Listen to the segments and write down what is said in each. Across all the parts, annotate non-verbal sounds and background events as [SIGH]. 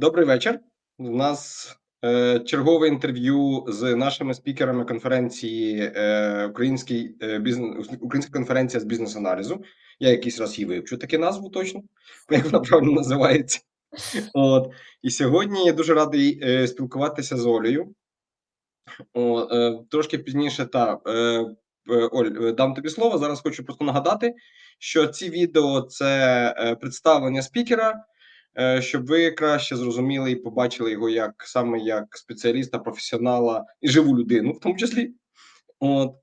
Добрий вечір. У нас, е, чергове інтерв'ю з нашими спікерами конференції, е, український, е, бізн Українська конференція з бізнес-аналізу. Я якийсь раз її вивчу таки назву точно, [LAUGHS] як вона правильно називається. От. І сьогодні я дуже радий, е, спілкуватися з Олею. О, е, трошки пізніше та, е, е, Оль, е, дам тобі слово. Зараз хочу просто нагадати, що ці відео це, е, представлення спікера, щоб ви краще зрозуміли і побачили його як саме як спеціаліста, професіонала і живу людину, в тому числі. От.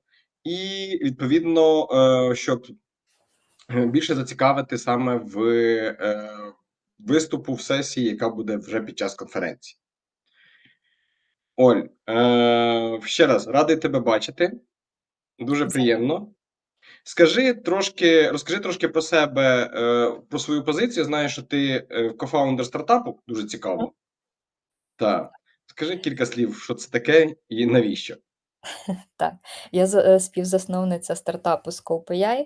І відповідно, е, щоб е, більше зацікавити саме в е, виступу в сесії, яка буде вже під час конференції. Оль, е, ще раз радий тебе бачити. Дуже приємно. Скажи трошки, розкажи трошки про себе, е, про свою позицію. Знаю, що ти е, кофаундер стартапу, дуже цікаво. Так. Скажи кілька слів, що це таке і навіщо? [LAUGHS] Так, я е, співзасновниця стартапу Scope.ai.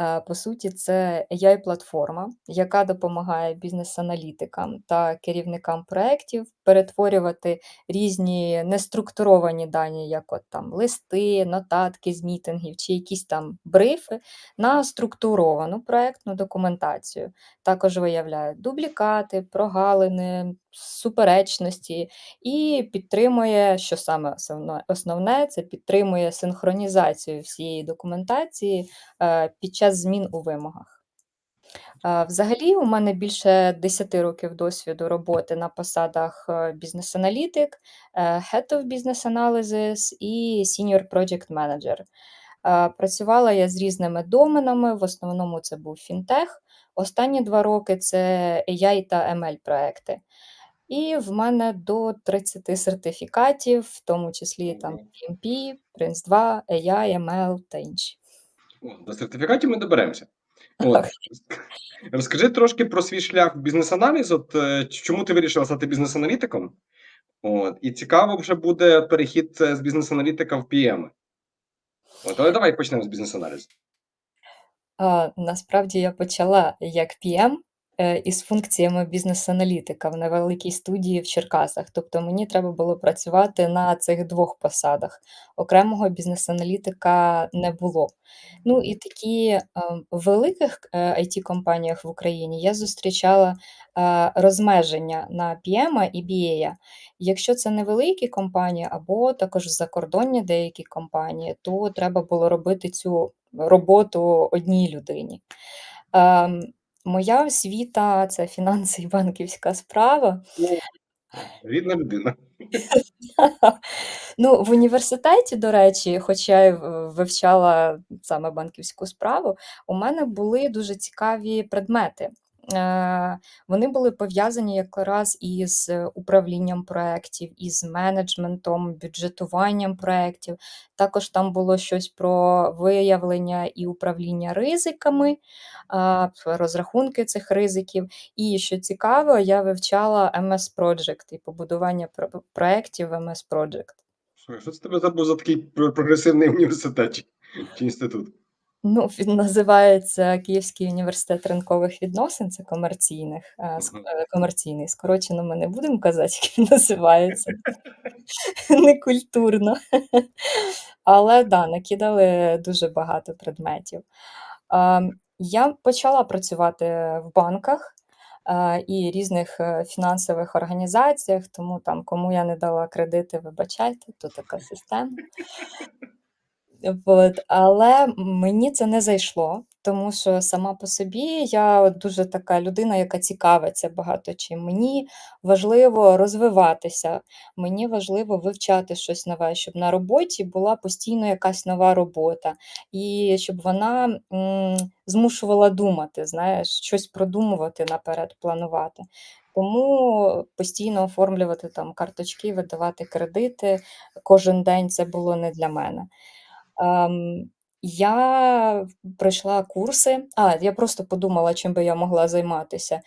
Е, По суті, це AI-платформа, яка допомагає бізнес-аналітикам та керівникам проєктів перетворювати різні неструктуровані дані, як от там листи, нотатки з мітингів чи якісь там брифи, на структуровану проєктну документацію. Також виявляє дублікати, прогалини, суперечності і підтримує, що саме основне, основне це підтримує синхронізацію всієї документації е, під час змін у вимогах. Е, Взагалі, у мене більше 10 років досвіду роботи на посадах е, бізнес-аналітик, е, Head of Business Analysis і Senior Project Manager. Працювала я з різними доменами, в основному це був фінтех. Останні два роки це AI та ML проекти. І в мене до 30 сертифікатів, в тому числі там PMP, Prince2, AI, ML та інші. До сертифікатів ми доберемося. От. Розкажи трошки про свій шлях в бізнес-аналіз. От е, чому ти вирішила стати бізнес-аналітиком? От. І цікаво вже буде перехід е, з бізнес-аналітика в PM. От, але давай почнемо з бізнес-аналізу. Насправді я почала як PM е, із функціями бізнес-аналітика в невеликій студії в Черкасах. Тобто мені треба було працювати на цих двох посадах. Окремого бізнес-аналітика не було. Ну і такі е, в великих IT-компаніях в Україні я зустрічала е, розмеження на PM і BA. Якщо це невеликі компанії або також закордонні деякі компанії, то треба було робити цю роботу одній людині. Ем, моя освіта це фінанси і банківська справа. Рідна людина. Ну, в університеті, до речі, хоча я вивчала саме банківську справу, у мене були дуже цікаві предмети. Е, вони були пов'язані якраз із управлінням проєктів, із менеджментом, бюджетуванням проєктів. Також там було щось про виявлення і управління ризиками, розрахунки цих ризиків. І що цікаво, я вивчала MS Project і побудування про проєктів в MS Project. Що це тебе забув за такий про- прогресивний університет чи інститут? Ну, він називається Київський університет ринкових відносин, це комерційних, а, ск е, комерційний. Скорочено ми не будемо казати, як він називається. [LAUGHS] Некультурно. Але да, накидали дуже багато предметів. Я почала працювати в банках, а, і різних, е, фінансових організаціях, тому там кому я не дала кредити, вибачайте, то така система. Вот, але мені це не зайшло, тому що сама по собі я дуже така людина, яка цікавиться багато чим. Мені важливо розвиватися, мені важливо вивчати щось нове, щоб на роботі була постійно якась нова робота, і щоб вона, м, змушувала думати, знаєш, щось продумувати наперед, планувати. Тому постійно оформлювати там карточки, видавати кредити кожен день це було не для мене. Ем, я пройшла курси. А, я просто подумала, чим би я могла займатися,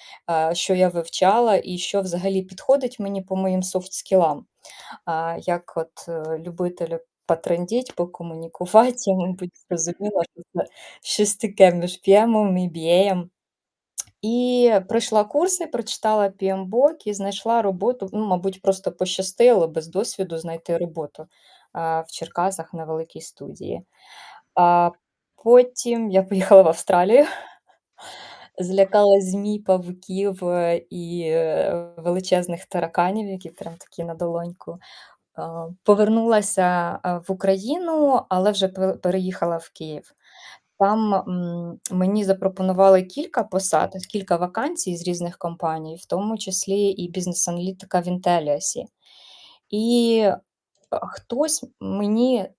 що я вивчала і що взагалі підходить мені по моїм софт-скілам. Як от, е, любителю потрендіть, покомунікувати, я, [LAUGHS] мабуть, зрозуміла, що це щось таке між PM і BA. І пройшла курси, прочитала PMBOK і знайшла роботу. Ну, мабуть, просто пощастило без досвіду знайти роботу, в Черкасах на великій студії. А потім я поїхала в Австралію. Злякалась змій, павуків, е, і, е, величезних тараканів, які прям такі на долоньку. Повернулася, в Україну, але вже переїхала в Київ. Там, мені запропонували кілька посад, кілька вакансій з різних компаній, в тому числі і бізнес-аналітика в Інтеліасі. І, хтось мені е,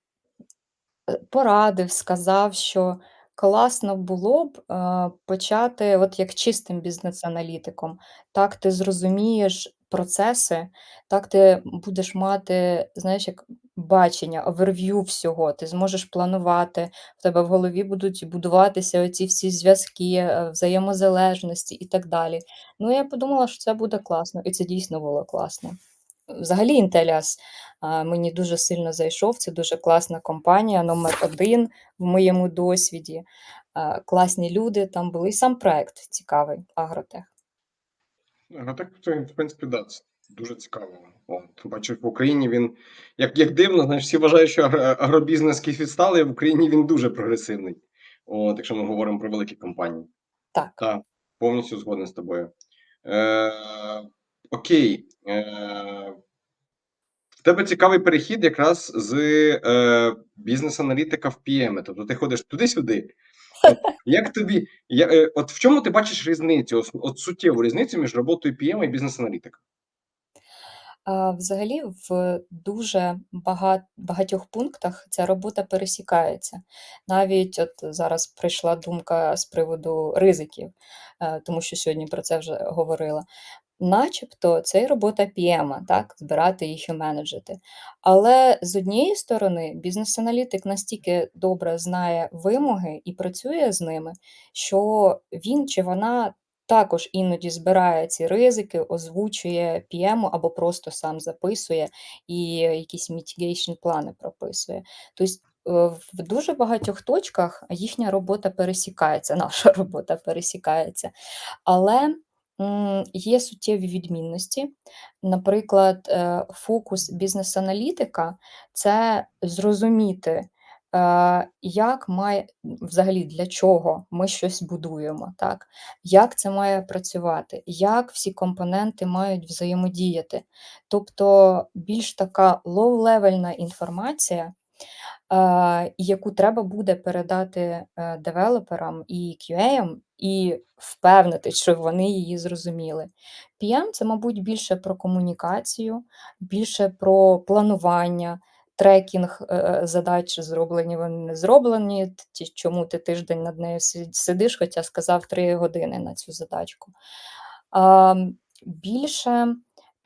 порадив, сказав, що класно було б, е, почати от як чистим бізнес-аналітиком. Так ти зрозумієш процеси, так ти будеш мати, знаєш, як бачення, оверв'ю всього. Ти зможеш планувати, в тебе в голові будуть будуватися оці всі зв'язки, е, взаємозалежності і так далі. Ну, я подумала, що це буде класно, і це дійсно було класно. Взагалі, Інтеліас, мені дуже сильно зайшов. Це дуже класна компанія, номер 1 в моєму досвіді. Класні люди там були, і сам проект цікавий, Агротех. Агротех, це, в принципі, да, це дуже цікаво. От, бачу, в Україні він, як, як дивно, знаєш, всі вважають, що агро- агробізнес якийсь відсталий, в Україні він дуже прогресивний. От, якщо ми говоримо про великі компанії. Так. Так, повністю згоден з тобою. Е, окей. Е, в тебе цікавий перехід якраз з е, бізнес-аналітика в PM. Тобто ти ходиш туди-сюди. От, як тобі, я, е, от в чому ти бачиш різницю, от, суттєву різницю між роботою PM і бізнес-аналітика? А, взагалі, в дуже бага багатьох пунктах ця робота пересікається. Навіть от зараз прийшла думка з приводу ризиків, е, тому що сьогодні про це вже говорила. Начебто це й робота PM, так, збирати їх і менеджити. Але з однієї сторони, бізнес-аналітик настільки добре знає вимоги і працює з ними, що він чи вона також іноді збирає ці ризики, озвучує PM або просто сам записує і якісь mitigation плани прописує. Тобто е, в дуже багатьох точках їхня робота пересікається, [LAUGHS] наша робота пересікається. Але є суттєві відмінності. Наприклад, е, фокус бізнес-аналітика це зрозуміти, е, як має взагалі для чого ми щось будуємо, так? Як це має працювати, як всі компоненти мають взаємодіяти. Тобто більш така low-левельна інформація, е, яку треба буде передати девелоперам і QA, і впевнити, що вони її зрозуміли. PM – це, мабуть, більше про комунікацію, більше про планування, трекінг е, е, задач, зроблені вони не зроблені, чому ти тиждень над нею сидиш, хоча сказав три години на цю задачку. Більше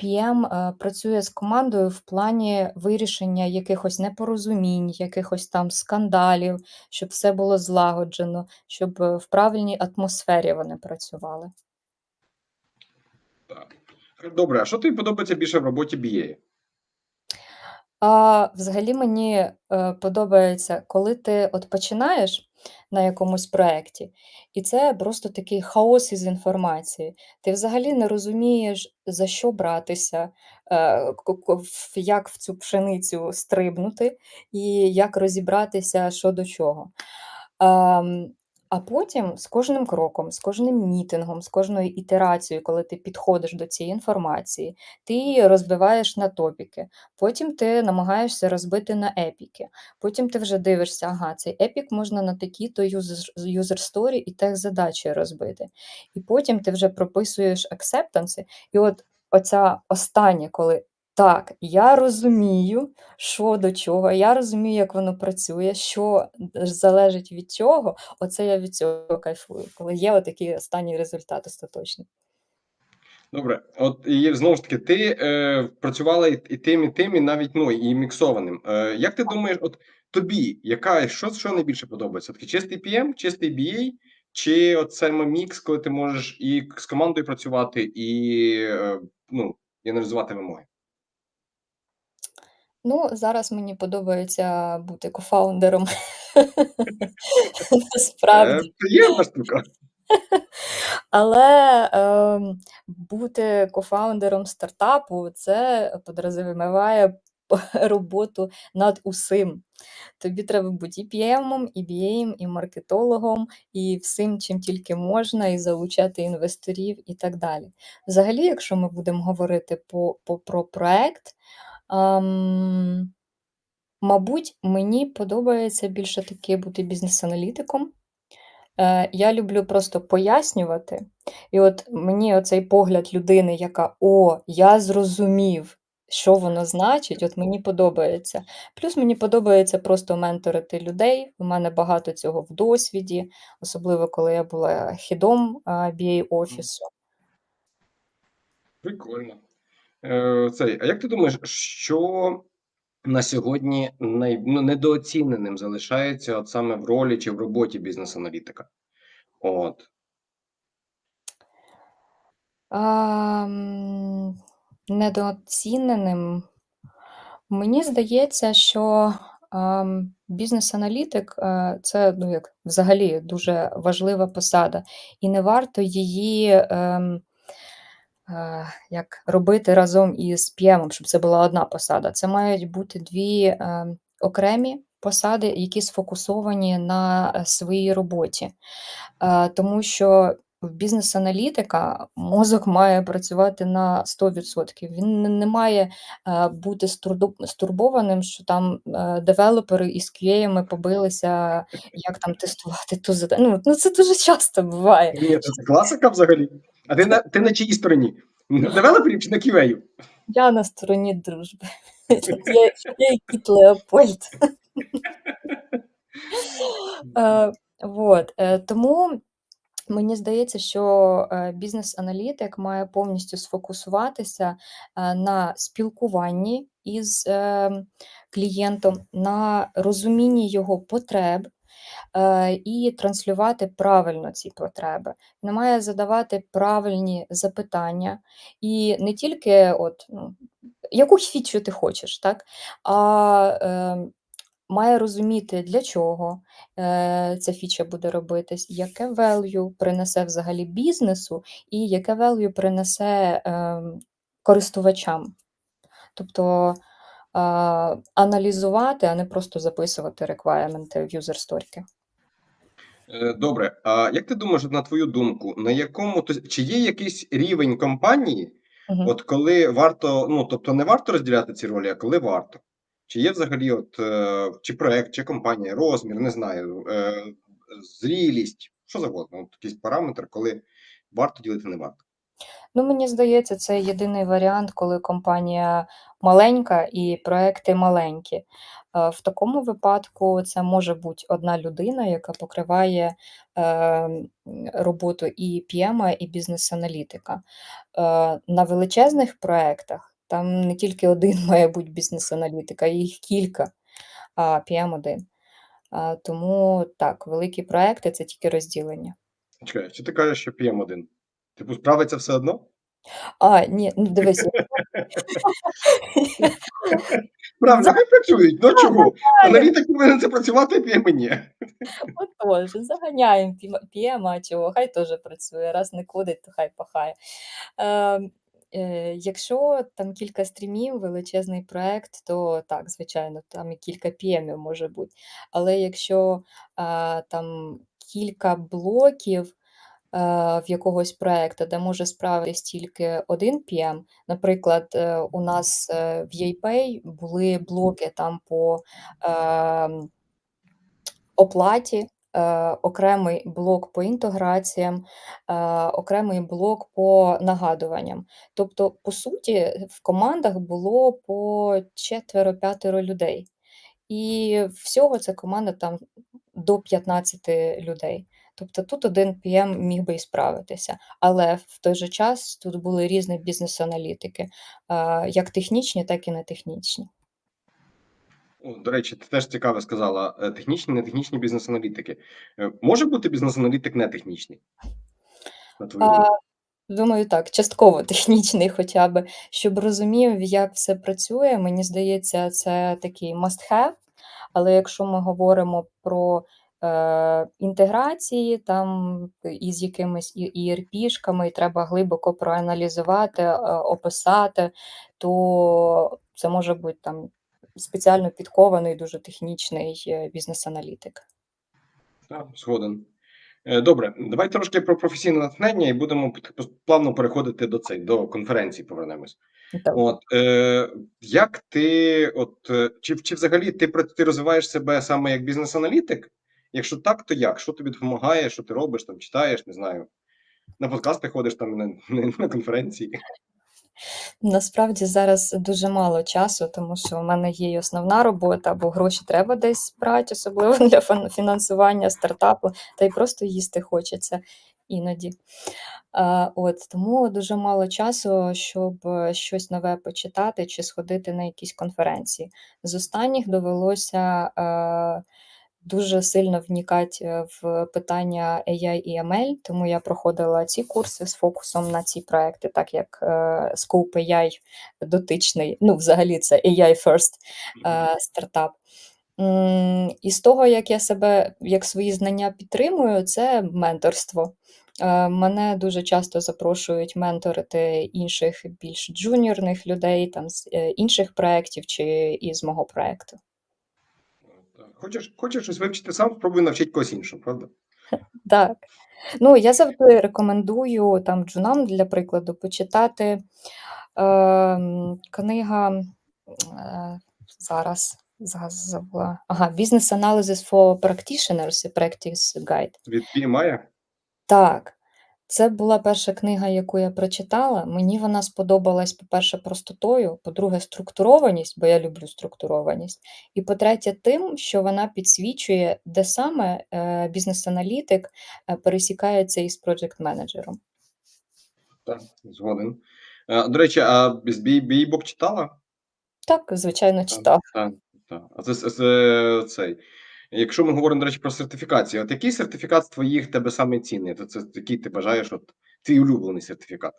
PM е, працює з командою в плані вирішення якихось непорозумінь, якихось там скандалів, щоб все було злагоджено, щоб е, в правильній атмосфері вони працювали. Так. Добре, а що тобі подобається більше в роботі BA? А, взагалі мені, е, подобається, коли ти от починаєш на якомусь проекті, і це просто такий хаос із інформації. Ти взагалі не розумієш, за що братися, е, як в цю пшеницю стрибнути і як розібратися, що до чого. А потім з кожним кроком, з кожним мітингом, з кожною ітерацією, коли ти підходиш до цієї інформації, ти її розбиваєш на топіки. Потім ти намагаєшся розбити на епіки. Потім ти вже дивишся, ага, цей епік можна на такі-то юзер user story і тех задачі розбити. І потім ти вже прописуєш аксептанси. І от оця остання, коли так, я розумію, що до чого, я розумію, як воно працює, що залежить від чого, оце я від цього кайфую, коли є отакий останній результат остаточний. Добре, от і знову ж таки, ти е, працювала і, і тим, і тим, і навіть ну, і міксованим. Е, як ти думаєш, от тобі, яка що, що найбільше подобається? Такий чистий PM, чистий BA, чи от саме мікс, коли ти можеш і з командою працювати, і е, ну, і аналізувати вимоги? Ну, зараз мені подобається бути кофаундером. [LAUGHS] Це Насправді. приємна штука. Але, ем, бути кофаундером стартапу- це підрозуміває [LAUGHS] роботу над усім. Тобі треба бути і PM, і BA, і маркетологом, і всім, чим тільки можна, і залучати інвесторів, і так далі. Взагалі, якщо ми будемо говорити по по про проект, ем, мабуть, мені подобається більше таки бути бізнес-аналітиком. Е, я люблю просто пояснювати, і от мені оцей погляд людини, яка: "О, я зрозумів, що воно значить", от мені подобається. Плюс мені подобається просто менторити людей. У мене багато цього в досвіді, особливо коли я була хедом, а, BA офісу. Прикольно. Е, цей, а як ти думаєш, що на сьогодні най ну, недооціненим залишається от саме в ролі чи в роботі бізнес-аналітика? От. Ам, недооціненим. Мені здається, що, ам, бізнес-аналітик, е, це, ну, як взагалі дуже важлива посада, і не варто її, е, як робити разом із PM, щоб це була одна посада. Це мають бути 2 ем, окремі посади, які сфокусовані на, е, своїй роботі. Е, тому що в бізнес-аналітика мозок має працювати на 100%. Він не має, е, бути стурбованим, що там, е, девелопери із QA побилися, як там тестувати ту зада ну, ну, це дуже часто буває. Ні, це класика взагалі. А ти на ти на чиїй стороні? На [LAUGHS] девелоперів чи на QA? Я на стороні дружби. [LAUGHS] Я я як кіт Леопольд. [LAUGHS] Е, вот, е, тому мені здається, що, е, бізнес-аналітик має повністю сфокусуватися, е, на спілкуванні із, ем, клієнтом, на розумінні його потреб, і транслювати правильно ці потреби. Він має задавати правильні запитання, і не тільки от, ну, яку фічу ти хочеш, так, а, ем, має розуміти, для чого, е, ця фіча буде робитись, яке value принесе взагалі бізнесу і яке value принесе, ем, користувачам. Тобто, а, аналізувати, а не просто записувати реквайрменти в юзер-сторіки. Е, добре. А як ти думаєш, на твою думку, на якому то чи є якийсь рівень компанії, Мгм. от коли варто, ну, тобто не варто розділяти ці ролі, а коли варто? Чи є взагалі от, е, чи проект, чи компанія, розмір, не знаю, е, зрілість, що завгодно, от якийсь параметр, коли варто ділити, не варто? Ну, мені здається, це єдиний варіант, коли компанія маленька і проекти маленькі. Е, в такому випадку це може бути одна людина, яка покриває, ем, роботу і PM, і бізнес-аналітика. Е, на величезних проектах там не тільки один [LAUGHS] має бути бізнес-аналітик, а їх кілька, а PM один. Тому так, великі проекти це тільки розділення. Чекай, чи ти кажеш, що PM1? Типу, справиться все одно? А, ні, ну дивись, [LAUGHS] [LAUGHS] Правильно, хай працюють, ну чого? Аналітик повинен це працювати, PM. Отож, заганяємо піма PM, чого, хай теж працює, раз не кодить, то хай пахає. Ем, е, якщо там кілька стрімів, величезний проект, то так, звичайно, там і кілька PM може бути. Але якщо, а, там кілька блоків, в якогось проекту, де може справитись тільки один PM, наприклад, е, у нас, е, в YayPay були блоки там по, оплаті, е, окремий блок по інтеграціям, е, окремий блок по нагадуванням. Тобто, по суті, в командах було по 4-5 людей. І всього ця команда там до 15 людей. Тобто тут один PM міг би і справитися. Але в той же час тут були різні бізнес-аналітики, е, як технічні, так і нетехнічні. До речі, ти теж цікаво сказала, е, технічні, нетехнічні бізнес-аналітики. Е, може бути бізнес-аналітик нетехнічний? На твою А, думаю, так, частково [LAUGHS] технічний хоча би, щоб розумів, як все працює. Мені здається, це такий must have. Але якщо ми говоримо про інтеграції там із якимись і ERP-шками, і треба глибоко проаналізувати, е, описати, то це може бути там спеціально підкований, дуже технічний е, бізнес-аналітик. Так, згоден. Е, Добре, давай трошки про професійне натхнення і будемо плавно переходити до цей, до конференції повернемось. Так. От, е, як ти, от, е, чи, чи взагалі ти, ти розвиваєш себе саме як бізнес-аналітик? Якщо так, то як? Що тобі допомагає, що ти робиш, там, читаєш, не знаю. На подкасти ходиш там на, на, на конференції. Насправді зараз дуже мало часу, тому що у мене є основна робота, бо гроші треба десь брати, особливо для фінансування стартапу, та й просто їсти хочеться іноді. От, тому дуже мало часу, щоб е, щось нове почитати чи сходити на якісь конференції. З останніх довелося е, дуже сильно вникати е, в питання AI і ML, тому я проходила ці курси з фокусом на ці проекти, так як е, Scope AI дотичний, ну, взагалі, це AI First е, стартап. І з того, як я себе, як свої знання підтримую, це менторство. Е, Мене дуже часто запрошують менторити інших більш джуніорних людей, там з е, інших проєктів чи із мого проєкту. Хочеш, хочеш щось вивчити сам, спробуй навчити когось іншого, правда? [LAUGHS] Так. Ну, я завжди рекомендую там джунам, для прикладу, почитати ем, книга е, зараз забула. Ага, Business Analysis for Practitioners і Practice Guide. Від PMI? Так, це була перша книга, яку я прочитала. Мені вона сподобалась, по-перше, простотою, по-друге, структурованість, бо я люблю структурованість. І по-третє, тим, що вона підсвічує, де саме е, бізнес-аналітик е, пересікається із проджект-менеджером. Так, згоден. Е, До речі, а Бійбок читала? Так, звичайно, читав. Так, так. А це, це, це цей. Якщо ми говоримо, до речі, про сертифікацію, от який сертифікат з твоїх тебе саме цінний? То це який ти бажаєш, от твій улюблений сертифікат?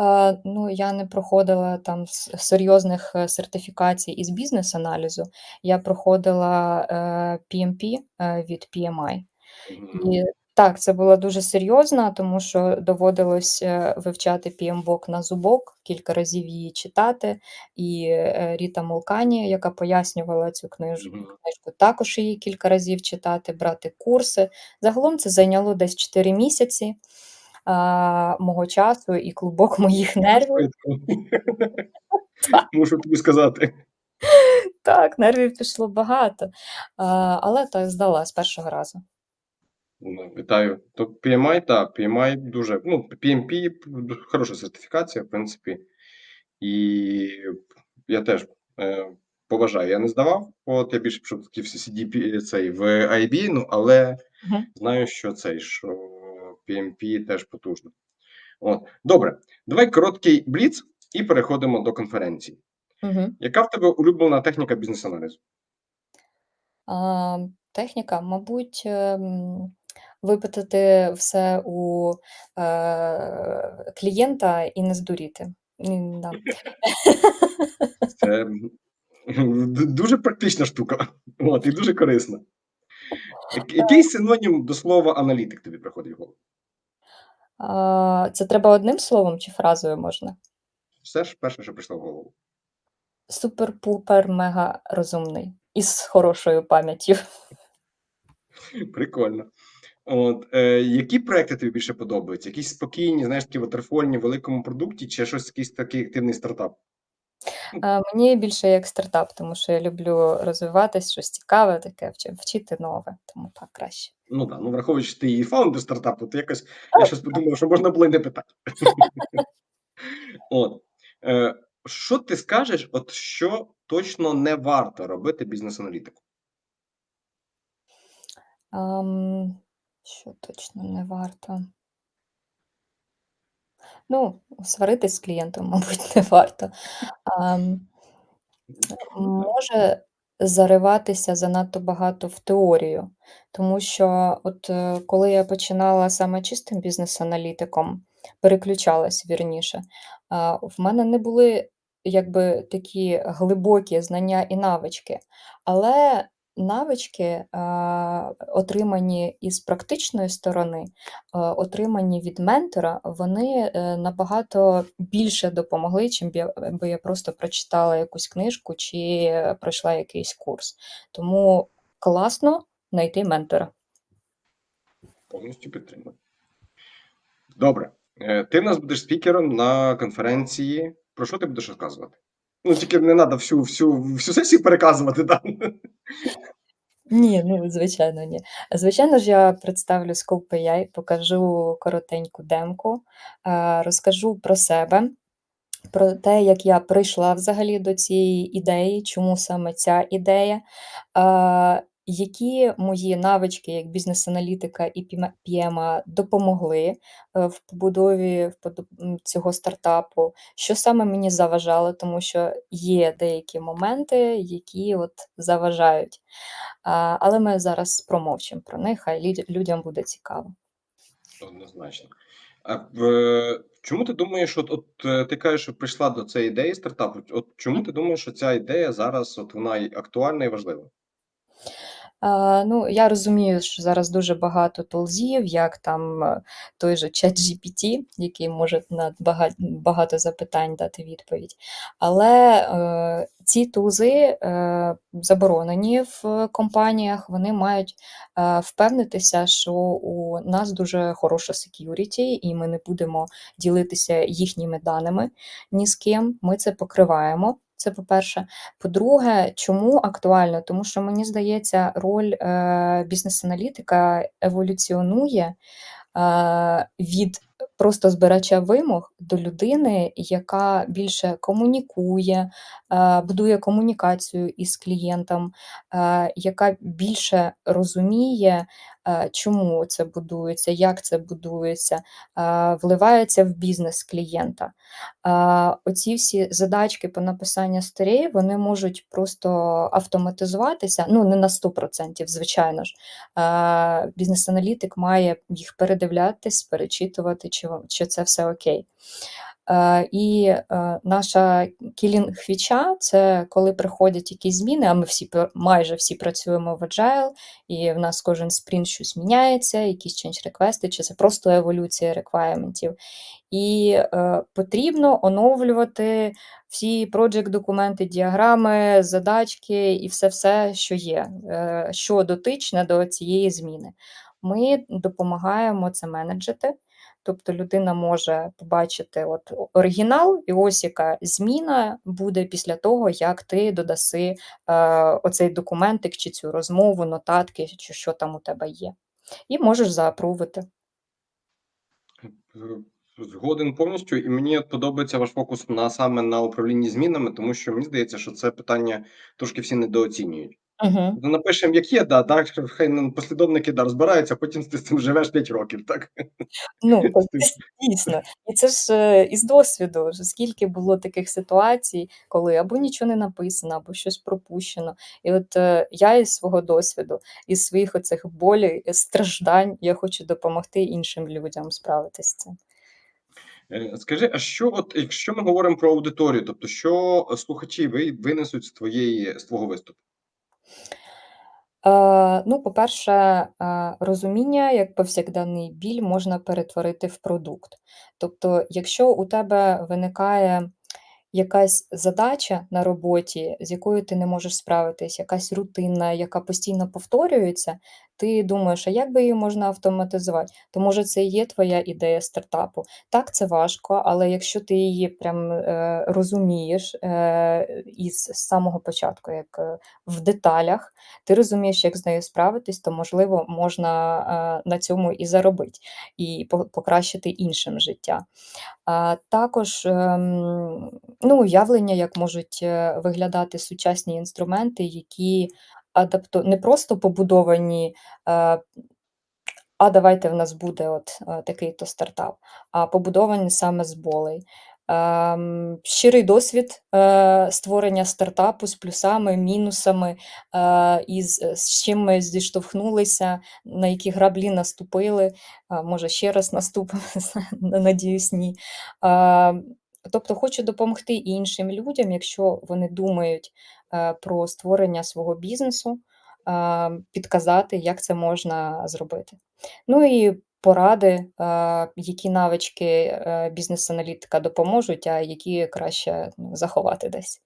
Е, ну, я не проходила там серйозних е, сертифікацій із бізнес-аналізу. Я проходила е, PMP е, від PMI. Мгм. І так, це була дуже серйозна, тому що доводилось е, вивчати PMBOK на зубок, кілька разів її читати. І е, Ріта Мулкані, яка пояснювала цю книж- книжку, також її кілька разів читати, брати курси. Загалом це зайняло десь 4 місяці а, мого часу і клубок моїх нервів. Мушу тобі сказати. Так, нервів пішло багато. Але так здала з першого разу. Ну, Вітаю. То PMI, так, PMI дуже, ну, PMP хороша сертифікація, в принципі. І я теж е, поважаю. Я не здавав, от я більше пішов в CDP цей в IB, ну, але Мгм. знаю, що цей, що PMP теж потужно. От. Добре, давай короткий бліц і переходимо до конференції. Угу. Яка в тебе улюблена техніка бізнес-аналізу? А, техніка, мабуть, ем, випитати все у е, клієнта і не здуріти. Да. Це дуже практична штука. От, і дуже корисна. Який синонім до слова аналітик тобі приходить в голову? Це треба одним словом чи фразою можна? Все ж перше, що прийшло в голову. Супер-пупер мега розумний і з хорошою пам'яттю. Прикольно. От, е, які проекти тобі більше подобаються? Якісь спокійні, знаєш, такі ватерфольні в великому продукті, чи щось якийсь такий активний стартап? А, мені більше як стартап, тому що я люблю розвиватись, щось цікаве, таке вчи- вчити нове, тому так краще. Ну так, ну враховуючи, що ти і фаундер стартапу, то якось я щось подумав, що можна було й не питати. От. Е, що ти скажеш, от що точно не варто робити бізнес-аналітику? Ам, що точно не варто? Ну, сваритись з клієнтом, [LAUGHS] мабуть, не варто. Ам, може зариватися занадто багато в теорію, тому що от е, коли я починала саме чистим бізнес-аналітиком, переключалась вірніше, а, в мене не були якби такі глибокі знання і навички, але навички, отримані із практичної сторони, отримані від ментора, вони, е, набагато більше допомогли, чим би я просто прочитала якусь книжку чи пройшла якийсь курс. Тому класно знайти ментора. Повністю підтримую. Добре. Е, Ти в нас будеш спікером на конференції. Про що ти будеш розказувати? Ну, тільки не треба всю, всю, всю сесію переказувати, так? Ні, ну, звичайно, ні. Звичайно ж, я представлю Scope AI, покажу коротеньку демку, розкажу про себе, про те, як я прийшла взагалі до цієї ідеї, чому саме ця ідея, а, які мої навички як бізнес-аналітика і піме PM допомогли, е, в побудові цього стартапу, що саме мені заважало, тому що є деякі моменти, які от заважають. Але ми зараз промовчимо про них, хай людям буде цікаво. Однозначно. А в чому ти думаєш, от, от е, ти кажеш, що прийшла до цієї ідеї стартапу. От чому ти думаєш, що ця ідея зараз от вона актуальна і важлива? А, ну, я розумію, що зараз дуже багато тулзів, як там е, той же ChatGPT, який може на багато запитань дати відповідь. Але е, ці тулзи е, заборонені в компаніях. Вони мають е, впевнитися, що у нас дуже хороша security, і ми не будемо ділитися їхніми даними ні з ким. Ми це покриваємо. Це по-перше. По-друге, чому актуально? Тому що мені здається, роль е, бізнес-аналітика еволюціонує е, від просто збирача вимог до людини, яка більше комунікує, е, будує комунікацію із клієнтом, яка більше розуміє, чому це будується, як це будується, е, вливається в бізнес клієнта. Оці всі задачки по написанню старей, вони можуть просто автоматизуватися, ну, не на 100%, звичайно ж. Бізнес-аналітик має їх передивлятись, перечитувати, чи, чи це все окей. Е, І е, наша кілінг-фіча це коли приходять якісь зміни, а ми всі майже всі працюємо в Agile, і в нас кожен спринт щось міняється, якісь change реквести, чи це просто еволюція реквайрментів. І е, потрібно оновлювати всі project документи, діаграми, задачки і все-все, що є, е, що дотичне до цієї зміни. Ми допомагаємо це менеджити. Тобто людина може побачити от оригінал, і ось яка зміна буде після того, як ти додаси е, оцей документик чи цю розмову, нотатки, чи що там у тебе є. І можеш заапрувити. Згоден повністю, і мені подобається ваш фокус на саме на управлінні змінами, тому що мені здається, що це питання трошки всі недооцінюють. Угу. Ну, напишемо, як є, да, так, хай ну, послідовники да, розбираються, а потім ти з цим живеш 5 років, так? Ну, З тим. дійс- дійсно. І це ж е, із досвіду, що скільки було таких ситуацій, коли або нічого не написано, або щось пропущено. І от е, я із свого досвіду, із своїх оцих болей, е, страждань, я хочу допомогти іншим людям справитися з цим. Е, Скажи, а що, от якщо ми говоримо про аудиторію, тобто що слухачі ви винесуть з твоєї з твого виступу? Е, ну, по-перше, е, розуміння, як повсякденний біль можна перетворити в продукт. Тобто, якщо у тебе виникає якась задача на роботі, з якою ти не можеш справитись, якась рутинна, яка постійно повторюється, ти думаєш, а як би її можна автоматизувати? То може це і є твоя ідея стартапу. Так, це важко, але якщо ти її прям е, розумієш е, із самого початку, як е, в деталях, ти розумієш, як з нею справитись, то можливо можна е, на цьому і заробити, і по- покращити іншим життя. А також ем, ну, уявлення, як можуть е, виглядати сучасні інструменти, які адапто... не просто побудовані, е, а давайте в нас буде от е, такий-то стартап, а побудовані саме з болей. Ем, щирий досвід е, створення стартапу з плюсами, мінусами, е, із, з чим ми зіштовхнулися, на які граблі наступили, а, може ще раз наступимо, [LAUGHS] надіюсь, ні. А, Тобто хочу допомогти іншим людям, якщо вони думають е, про створення свого бізнесу, а, підказати, як це можна зробити. Ну і поради, а, які навички е, бізнес-аналітика допоможуть, а які краще ну, заховати десь.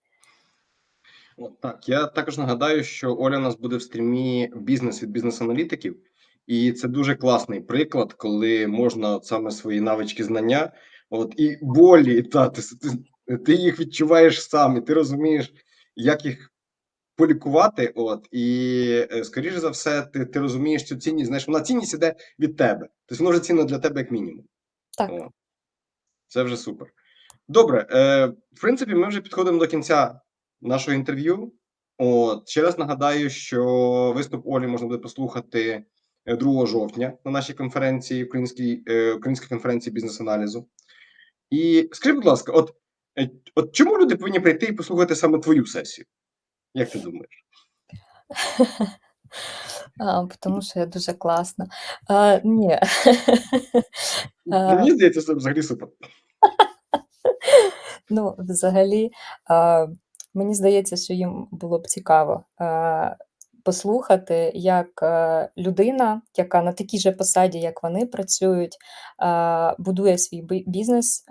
О, Так, я також нагадаю, що Оля у нас буде в стрімі бізнес від бізнес-аналітиків, і це дуже класний приклад, коли можна от саме свої навички, знання, от і болі, та ти, ти, ти їх відчуваєш сам, і ти розумієш, як їх полікувати. От і е, скоріше за все, ти, ти розумієш цю цінність. Знаєш, вона цінність іде від тебе. Тобто воно вже цінно для тебе як мінімум. Так, О, це вже супер. Добре, е, в принципі, ми вже підходимо до кінця нашого інтерв'ю. От, ще раз нагадаю, що виступ Олі можна буде послухати е, 2 жовтня на нашій конференції, українській, е, українській конференції бізнес-аналізу. І скажи, будь ласка, от, е, от чому люди повинні прийти і послухати саме твою сесію? Як ти думаєш? [LAUGHS] а, тому що я дуже класна. А, ні. [LAUGHS] Мені здається, це взагалі супер. [LAUGHS] Ну, взагалі, а, мені здається, що їм було б цікаво а, послухати, як людина, яка на такій же посаді, як вони працюють, будує свій бізнес.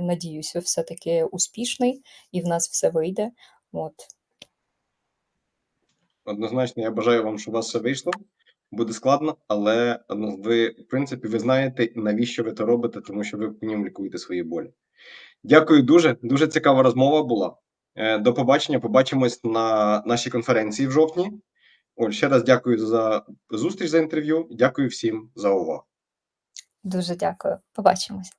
Надіюсь, все-таки успішний, і в нас все вийде. От. Однозначно, я бажаю вам, щоб у вас все вийшло. Буде складно, але одно- ви, в принципі, ви знаєте, навіщо ви це робите, тому що ви в ньому лікуєте свої болі. Дякую дуже. Дуже цікава розмова була. Е, До побачення. Побачимось на нашій конференції в жовтні. Оль, ще раз дякую за зустріч за інтерв'ю. Дякую всім за увагу. Дуже дякую. Побачимось.